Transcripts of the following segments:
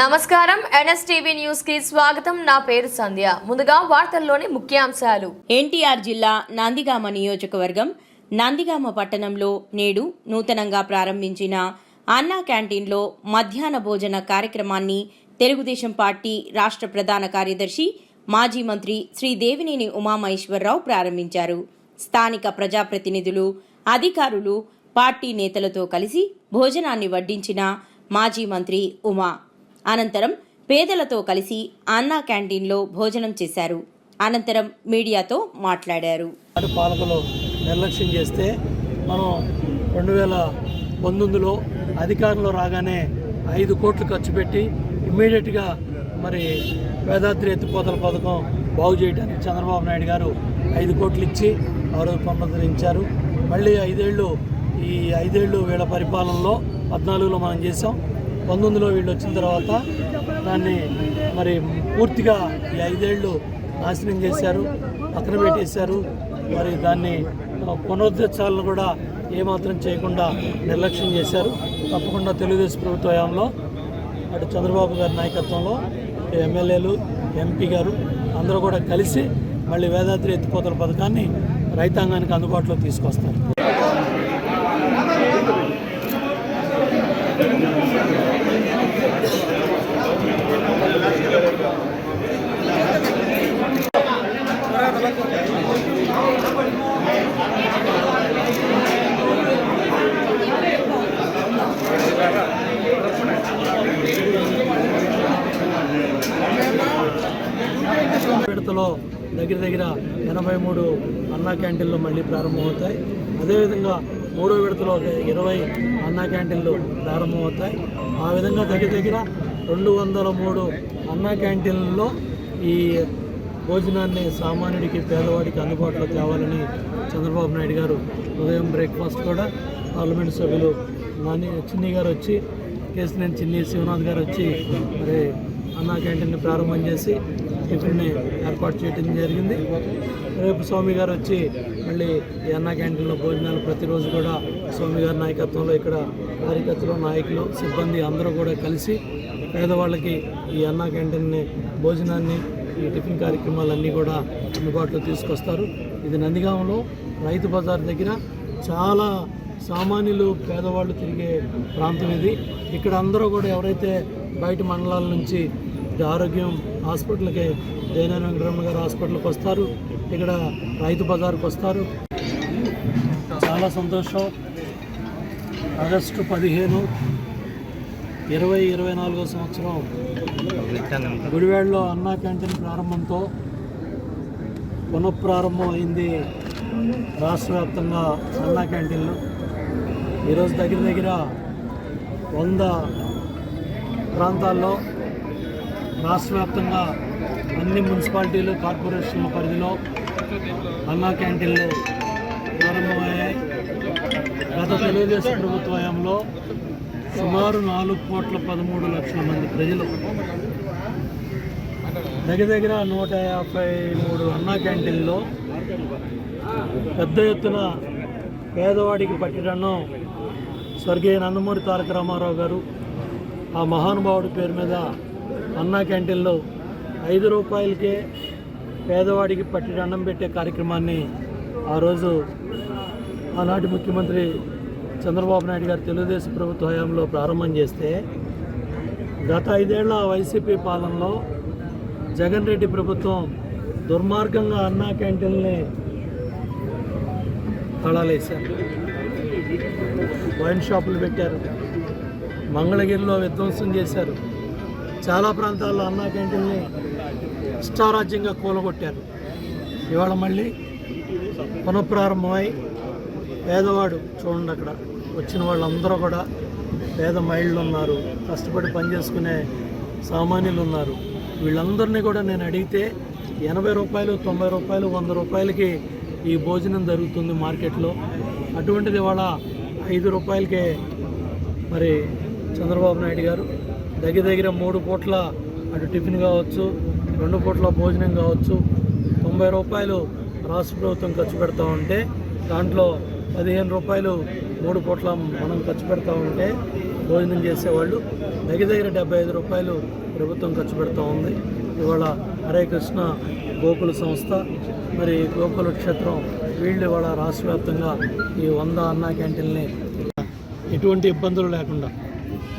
నమస్కారం. ఎన్ఎస్టీవీ న్యూస్కి స్వాగతం. నా పేరు సంధ్య. ముందుగా వార్తల్లోని ముఖ్యాంశాలు. ఎన్టీఆర్ జిల్లా నందిగామ నియోజకవర్గం నందిగామ పట్టణంలో నేడు నూతనంగా ప్రారంభించిన అన్నా క్యాంటీన్లో మధ్యాహ్న భోజన కార్యక్రమాన్ని తెలుగుదేశం పార్టీ రాష్ట్ర ప్రధాన కార్యదర్శి మాజీ మంత్రి శ్రీ దేవినేని ఉమామహేశ్వరరావు ప్రారంభించారు. స్థానిక ప్రజాప్రతినిధులు అధికారులు పార్టీ నేతలతో కలిసి భోజనాన్ని వడ్డించిన మాజీ మంత్రి ఉమా. అనంతరం పేదలతో కలిసి అన్నా క్యాంటీన్లో భోజనం చేశారు. అనంతరం మీడియాతో మాట్లాడారు. పాలకులు నిర్లక్ష్యం చేస్తే మనం రెండు వేల పంతొమ్మిదిలో అధికారంలో రాగానే ఐదు కోట్లు ఖర్చు పెట్టి ఇమ్మీడియట్గా మరి వేదాద్రి ఎత్తిపోతల పథకం బాగు చేయడానికి చంద్రబాబు నాయుడు గారు ఐదు కోట్లు ఇచ్చి ఆరు పునరుద్ధరించారు మళ్ళీ ఐదేళ్ళు ఈ ఐదేళ్ళు వీళ్ళ పరిపాలనలో పద్నాలుగులో మనం చేసాం పంతొమ్మిదిలో వీళ్ళు వచ్చిన తర్వాత దాన్ని మరి పూర్తిగా ఈ ఐదేళ్ళు నాశనం చేశారు పక్కన పెట్టేశారు మరి దాన్ని పునరుద్ధరించాలను కూడా ఏమాత్రం చేయకుండా నిర్లక్ష్యం చేశారు. తప్పకుండా తెలుగుదేశం ప్రభుత్వ హయాంలో అటు చంద్రబాబు గారి నాయకత్వంలో ఎమ్మెల్యేలు ఎంపీ గారు అందరూ కూడా కలిసి మళ్ళీ వేదాద్రి ఎత్తిపోతల పథకాన్ని రైతాంగానికి అందుబాటులో తీసుకొస్తారు విడతలో దగ్గర దగ్గర ఎనభై మూడు అన్నా క్యాంటీన్లు మళ్ళీ ప్రారంభమవుతాయి. అదేవిధంగా మూడో విడతలో ఒక ఇరవై అన్నా క్యాంటీన్లు ప్రారంభమవుతాయి. ఆ విధంగా దగ్గర దగ్గర రెండు వందల మూడు అన్నా క్యాంటీన్లలో ఈ భోజనాన్ని సామాన్యుడికి పేదవాడికి అందుబాటులో తేవాలని చంద్రబాబు నాయుడు గారు ఉదయం బ్రేక్ఫాస్ట్ కూడా పార్లమెంట్ సభ్యులు నాని చిన్ని గారు వచ్చి కేసినేని చిన్ని శివనాథ్ గారు వచ్చి మరి అన్నా క్యాంటీన్ని ప్రారంభం చేసి టిఫిన్ని ఏర్పాటు చేయడం జరిగింది. రేపు స్వామి గారు వచ్చి మళ్ళీ ఈ అన్నా క్యాంటీన్లో భోజనాలు ప్రతిరోజు కూడా స్వామి గారి నాయకత్వంలో ఇక్కడ కార్యకర్తలు నాయకులు సిబ్బంది అందరూ కూడా కలిసి పేదవాళ్ళకి ఈ అన్నా క్యాంటీన్ని భోజనాన్ని ఈ టిఫిన్ కార్యక్రమాలన్నీ కూడా అందుబాటులో తీసుకొస్తారు. ఇది నందిగామలో రైతు బజార్ దగ్గర చాలా సామాన్యులు పేదవాళ్ళు తిరిగే ప్రాంతం ఇది. ఇక్కడ అందరూ కూడా ఎవరైతే బయట మండలాల నుంచి ఇటు ఆరోగ్యం హాస్పిటల్కి జయనారాయణ వెంకటరమణ గారు హాస్పిటల్కి వస్తారు. ఇక్కడ రైతు బజార్కి వస్తారు. చాలా సంతోషం. ఆగస్టు పదిహేను ఇరవై ఇరవై నాలుగో సంవత్సరం గుడివాడలో అన్నా క్యాంటీన్ ప్రారంభంతో పునఃప్రారంభం అయింది రాష్ట్ర వ్యాప్తంగా అన్నా క్యాంటీన్లు. ఈరోజు దగ్గర దగ్గర వంద ప్రాంతాల్లో రాష్ట్ర వ్యాప్తంగా అన్ని మున్సిపాలిటీలు కార్పొరేషన్ల పరిధిలో అన్నా క్యాంటీన్లు ప్రారంభమయ్యాయి. గత తెలుగుదేశం ప్రభుత్వ హయాంలో సుమారు నాలుగు కోట్ల పదమూడు లక్షల మంది ప్రజలు దగ్గర దగ్గర నూట యాభై మూడు అన్నా క్యాంటీన్లో పెద్ద ఎత్తున పేదవాడికి పట్టిడన్నం స్వర్గీయ నందమూరి తారక రామారావు గారు ఆ మహానుభావుడి పేరు మీద అన్నా క్యాంటీన్లో ఐదు రూపాయలకే పేదవాడికి పట్టిడన్నం పెట్టే కార్యక్రమాన్ని ఆ రోజు ఆనాటి ముఖ్యమంత్రి చంద్రబాబు నాయుడు గారు తెలుగుదేశం ప్రభుత్వ హయాంలో ప్రారంభం చేస్తే గత ఐదేళ్ళ వైసీపీ పాలనలో జగన్ రెడ్డి ప్రభుత్వం దుర్మార్గంగా అన్నా క్యాంటీన్ని తళాలేశారు. వైన్ షాపులు పెట్టారు. మంగళగిరిలో విధ్వంసం చేశారు. చాలా ప్రాంతాల్లో అన్నా క్యాంటీన్ని ఇష్టారాజ్యంగా కూలగొట్టారు. ఇవాళ మళ్ళీ పునఃప్రారంభమై పేదవాడు చూడండి అక్కడ. వచ్చిన వాళ్ళందరూ కూడా పేద మహిళలు ఉన్నారు కష్టపడి పనిచేసుకునే సామాన్యులు ఉన్నారు వీళ్ళందరినీ కూడా నేను అడిగితే ఎనభై రూపాయలు తొంభై రూపాయలు వంద రూపాయలకి ఈ భోజనం జరుగుతుంది మార్కెట్లో. అటువంటిది ఇవాళ ఐదు రూపాయలకే మరి చంద్రబాబు నాయుడు గారు దగ్గర దగ్గర మూడు పూట్ల అటు టిఫిన్ కావచ్చు రెండు పూట్ల భోజనం కావచ్చు తొంభై రూపాయలు రాష్ట్ర ప్రభుత్వం ఖర్చు పెడతా ఉంటే దాంట్లో పదిహేను రూపాయలు మూడు పూట్ల మనం ఖర్చు పెడతా ఉంటే భోజనం చేసేవాళ్ళు దగ్గర దగ్గర డెబ్బై ఐదు రూపాయలు ప్రభుత్వం ఖర్చు పెడతా ఉంది. ఇవాళ హరే కృష్ణ గోకుల సంస్థ మరి గోకుల క్షేత్రం వీళ్ళు ఇవాళ రాష్ట్ర వ్యాప్తంగా ఈ వంద అన్నా క్యాంటీన్ని ఎటువంటి ఇబ్బందులు లేకుండా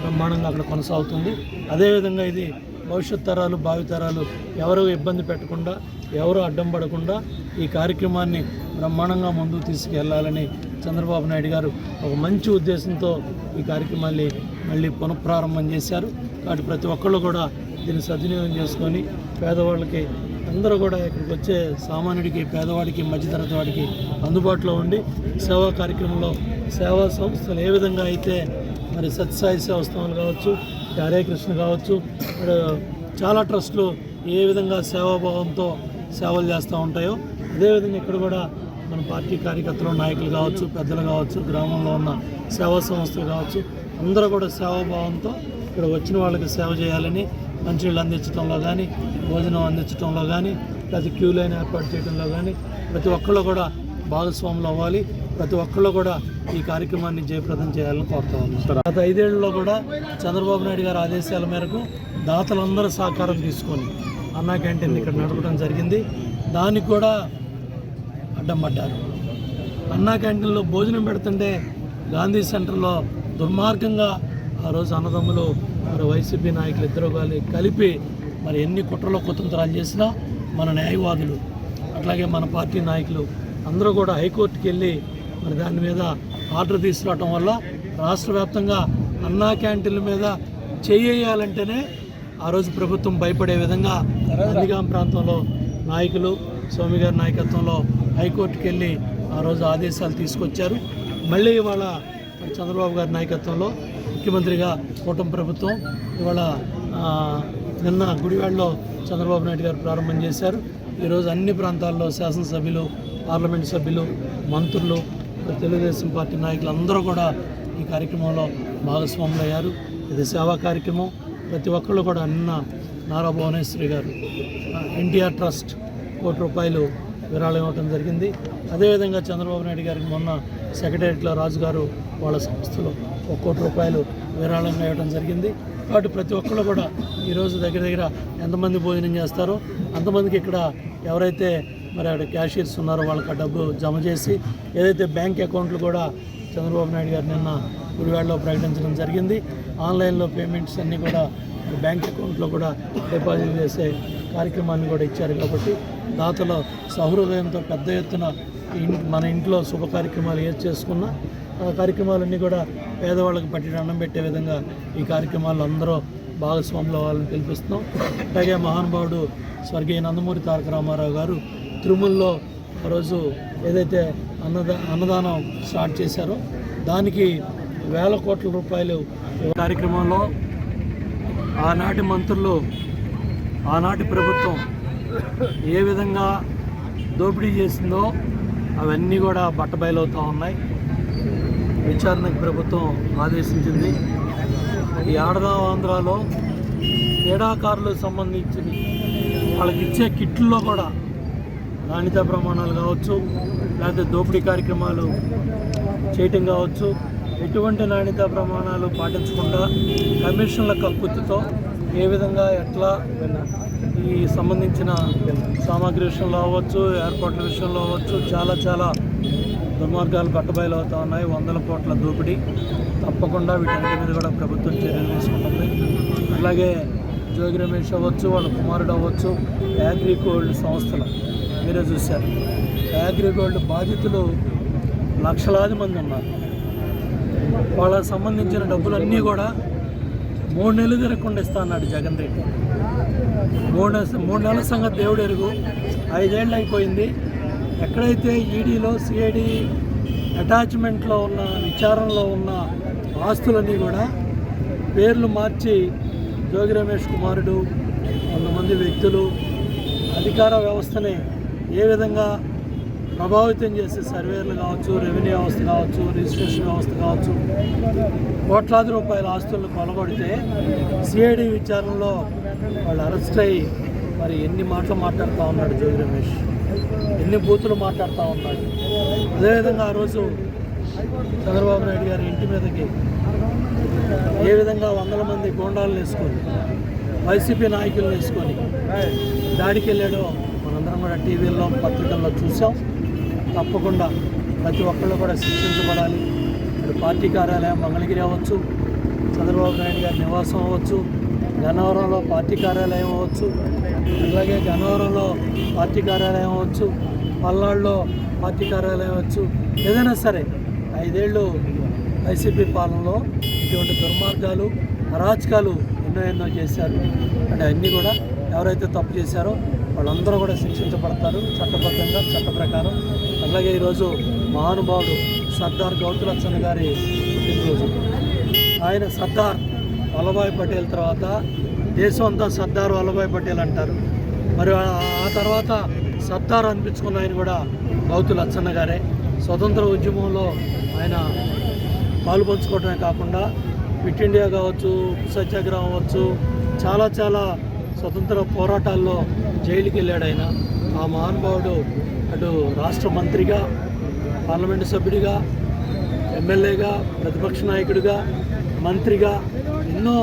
బ్రహ్మాండంగా అక్కడ కొనసాగుతుంది. అదేవిధంగా ఇది భవిష్యత్ తరాలు భావితరాలు ఎవరు ఇబ్బంది పెట్టకుండా ఎవరు అడ్డం పడకుండా ఈ కార్యక్రమాన్ని బ్రహ్మాండంగా ముందుకు తీసుకెళ్ళాలని చంద్రబాబు నాయుడు గారు ఒక మంచి ఉద్దేశంతో ఈ కార్యక్రమాన్ని మళ్ళీ పునఃప్రారంభం చేశారు. కాబట్టి ప్రతి ఒక్కళ్ళు కూడా దీన్ని సద్వినియోగం చేసుకొని పేదవాళ్ళకి అందరూ కూడా ఇక్కడికి వచ్చే సామాన్యుడికి పేదవాడికి మధ్యతరగతి వాడికి అందుబాటులో ఉండి సేవా కార్యక్రమంలో సేవా సంస్థలు ఏ విధంగా అయితే మరి సత్యసాయి సేవా కావచ్చు హరే కృష్ణ కావచ్చు మరి చాలా ట్రస్టులు ఏ విధంగా సేవాభావంతో సేవలు చేస్తూ ఉంటాయో అదేవిధంగా ఇక్కడ కూడా మన పార్టీ కార్యకర్తలు నాయకులు కావచ్చు పెద్దలు కావచ్చు గ్రామంలో ఉన్న సేవా సంస్థలు కావచ్చు అందరూ కూడా సేవాభావంతో ఇక్కడ వచ్చిన వాళ్ళకి సేవ చేయాలని మంచినీళ్ళు అందించడంలో కానీ భోజనం అందించడంలో కానీ లేకపోతే క్యూ లైన్ ఏర్పాటు చేయడంలో కానీ ప్రతి ఒక్కళ్ళు కూడా భాగస్వాములు అవ్వాలి. ప్రతి ఒక్కళ్ళు కూడా ఈ కార్యక్రమాన్ని జయప్రదం చేయాలని కోరుతా ఉన్నాం. గత ఐదేళ్ళలో కూడా చంద్రబాబు నాయుడు గారి ఆదేశాల మేరకు దాతలందరూ సహకారం తీసుకొని అన్నా క్యాంటీన్ ఇక్కడ నడపడం జరిగింది. దానికి కూడా అడ్డం పడ్డారు. అన్నా క్యాంటీన్లో భోజనం పెడుతుంటే గాంధీ సెంటర్లో దుర్మార్గంగా ఆ రోజు అన్నదమ్ములు మరి వైసీపీ నాయకులు ఇద్దరు కాలి- కలిపి మరి ఎన్ని కుట్రలో కుతంత్రాలు చేసినా మన న్యాయవాదులు అట్లాగే మన పార్టీ నాయకులు అందరూ కూడా హైకోర్టుకి వెళ్ళి మరి దాని మీద ఆర్డర్ తీసుకురావటం వల్ల రాష్ట్ర వ్యాప్తంగా అన్నా క్యాంటీన్ల మీద చేయాలంటేనే ఆ రోజు ప్రభుత్వం భయపడే విధంగా నందిగాం ప్రాంతంలో నాయకులు స్వామి గారి నాయకత్వంలో హైకోర్టుకి వెళ్ళి ఆ రోజు ఆదేశాలు తీసుకొచ్చారు. మళ్ళీ ఇవాళ చంద్రబాబు గారి నాయకత్వంలో ముఖ్యమంత్రిగా కూటమి ప్రభుత్వం ఇవాళ నిన్న గుడివాడలో చంద్రబాబు నాయుడు గారు ప్రారంభం చేశారు. ఈరోజు అన్ని ప్రాంతాల్లో శాసనసభ్యులు పార్లమెంట్ సభ్యులు మంత్రులు తెలుగుదేశం పార్టీ నాయకులు అందరూ కూడా ఈ కార్యక్రమంలో భాగస్వాములు అయ్యారు ఇది సేవా కార్యక్రమం. ప్రతి ఒక్కళ్ళు కూడా నిన్న నారా భువనేశ్వరి గారు ఎన్టీఆర్ ట్రస్ట్ కోటి రూపాయలు విరాళం ఇవ్వటం జరిగింది. అదేవిధంగా చంద్రబాబు నాయుడు గారికి మొన్న సెక్రటేరియట్లో రాజు గారు వాళ్ళ సంస్థలో ఒక కోటి రూపాయలు విరాళంగా ఇవ్వడం జరిగింది. కాబట్టి ప్రతి ఒక్కళ్ళు కూడా ఈరోజు దగ్గర దగ్గర ఎంతమంది భోజనం చేస్తారో అంతమందికి ఇక్కడ ఎవరైతే మరి అక్కడ క్యాషియర్స్ ఉన్నారో వాళ్ళకి ఆ డబ్బు జమ చేసి ఏదైతే బ్యాంక్ అకౌంట్లు కూడా చంద్రబాబు నాయుడు గారు నిన్న గుడివాడలో ప్రకటించడం జరిగింది. ఆన్లైన్లో పేమెంట్స్ అన్నీ కూడా బ్యాంక్ అకౌంట్లో కూడా డిపాజిట్ చేసే కార్యక్రమాన్ని కూడా ఇచ్చారు కాబట్టి దాతల సహృదయంతో పెద్ద ఎత్తున మన ఇంట్లో శుభ కార్యక్రమాలు ఏది చేసుకున్నా ఆ కార్యక్రమాలన్నీ కూడా పేదవాళ్ళకి పట్టిన అన్నం పెట్టే విధంగా ఈ కార్యక్రమాలు అందరూ భాగస్వాముల వాళ్ళని పిలిపిస్తున్నాం. అలాగే మహానుభావుడు స్వర్గీయ నందమూరి తారక రామారావు గారు తిరుమలలో రోజు ఏదైతే అన్నదా అన్నదానం స్టార్ట్ చేశారో దానికి వేల కోట్ల రూపాయలు కార్యక్రమంలో ఆనాటి మంత్రులు ఆనాటి ప్రభుత్వం ఏ విధంగా దోపిడీ చేసిందో అవన్నీ కూడా బట్టబయలవుతూ ఉన్నాయి. విచారణకు ప్రభుత్వం ఆదేశించింది. ఈ ఆడదాం ఆంధ్రాలో క్రీడాకారులకు సంబంధించి వాళ్ళకి ఇచ్చే కిట్లలో కూడా నాణ్యత ప్రమాణాలు కావచ్చు లేకపోతే దోపిడీ కార్యక్రమాలు చేయటం కావచ్చు ఎటువంటి నాణ్యత ప్రమాణాలు పాటించకుండా కమిషన్ల కక్కుతో ఏ విధంగా ఎట్లా ఈ సంబంధించిన సామాగ్రి విషయంలో అవ్వచ్చు ఎయిర్పోర్ట్ల విషయంలో అవ్వచ్చు చాలా చాలా దుర్మార్గాలు బట్టబయలు అవుతా ఉన్నాయి. వందల కోట్ల దోపిడీ. తప్పకుండా వీటన్నిటి మీద కూడా ప్రభుత్వం చర్యలు తీసుకుంటుంది. అలాగే జోగి రమేష్ అవ్వచ్చు వాళ్ళ కుమారుడు అవ్వచ్చు అగ్రిగోల్డ్ సంస్థలు. మీరే చూశారు. అగ్రిగోల్డ్ బాధితులు లక్షలాది మంది ఉన్నారు. వాళ్ళకి సంబంధించిన డబ్బులన్నీ కూడా మూడు నెలలు తిరగకుండా ఇస్తా అన్నాడు జగన్ రెడ్డి. మూడు నెల- మూడు నెలల సంగతి దేవుడు ఎరుగు. ఐదేళ్ళు అయిపోయింది. ఎక్కడైతే ఈడీలో సిఐడి అటాచ్మెంట్లో ఉన్న విచారణలో ఉన్న ఆస్తులన్నీ కూడా పేర్లు మార్చి జోగి రమేష్ కుమారుడు కొంతమంది వ్యక్తులు అధికార వ్యవస్థని ఏ విధంగా ప్రభావితం చేసే సర్వేలు కావచ్చు రెవెన్యూ వ్యవస్థ కావచ్చు రిజిస్ట్రేషన్ వ్యవస్థ కావచ్చు కోట్లాది రూపాయల ఆస్తులను కొలగొడితే సిఐడి విచారణలో వాళ్ళు అరెస్ట్ అయ్యి మరి ఎన్ని మాటలు మాట్లాడుతూ ఉన్నాడు జోగి రమేష్? ఎన్ని బూతులు మాట్లాడుతూ ఉన్నాడు. అదేవిధంగా ఆ రోజు చంద్రబాబు నాయుడు గారి ఇంటి మీదకి ఏ విధంగా వందల మంది గోండాలను వేసుకొని వైసీపీ నాయకులను వేసుకొని దాడికి వెళ్ళాడో మనందరం కూడా టీవీల్లో పత్రికల్లో చూసాం. తప్పకుండా ప్రతి ఒక్కళ్ళు కూడా శిక్షించబడాలి. పార్టీ కార్యాలయం మంగళగిరి అవ్వచ్చు చంద్రబాబు నాయుడు గారి నివాసం అవ్వచ్చు. గన్నవరంలో పార్టీ కార్యాలయం అవ్వచ్చు. అలాగే గన్నవరంలో పార్టీ కార్యాలయం అవ్వచ్చు. పల్నాడులో పార్టీ కార్యాలయం అవ్వచ్చు. ఏదైనా సరే ఐదేళ్ళు వైసీపీ పాలనలో ఇటువంటి దుర్మార్గాలు అరాచకాలు ఎన్నో ఎన్నో చేశారు. అంటే అన్నీ కూడా ఎవరైతే తప్పు చేశారో వాళ్ళందరూ కూడా శిక్షించబడతారు. చట్టబద్ధంగా చట్ట ప్రకారం. అలాగే ఈరోజు మహానుభావుడు సర్దార్ గౌతులక్షణ గారి పుట్టినరోజు. ఆయన సర్దార్ వల్లభాయ్ పటేల్ తర్వాత దేశం అంతా సర్దార్ వల్లభాయ్ పటేల్ అంటారు. మరి ఆ తర్వాత సర్దార్ అనిపించుకున్న ఆయన కూడా గౌతు లచ్చన్న గారే. స్వతంత్ర ఉద్యమంలో ఆయన పాలు పంచుకోవడమే కాకుండా క్విట్ ఇండియా కావచ్చు సత్యాగ్రహం అవ్వచ్చు చాలా చాలా స్వతంత్ర పోరాటాల్లో జైలుకి వెళ్ళాడు ఆయన. ఆ మహానుభావుడు అటు రాష్ట్ర మంత్రిగా పార్లమెంటు సభ్యుడిగా ఎమ్మెల్యేగా ప్రతిపక్ష నాయకుడిగా మంత్రిగా ఎన్నో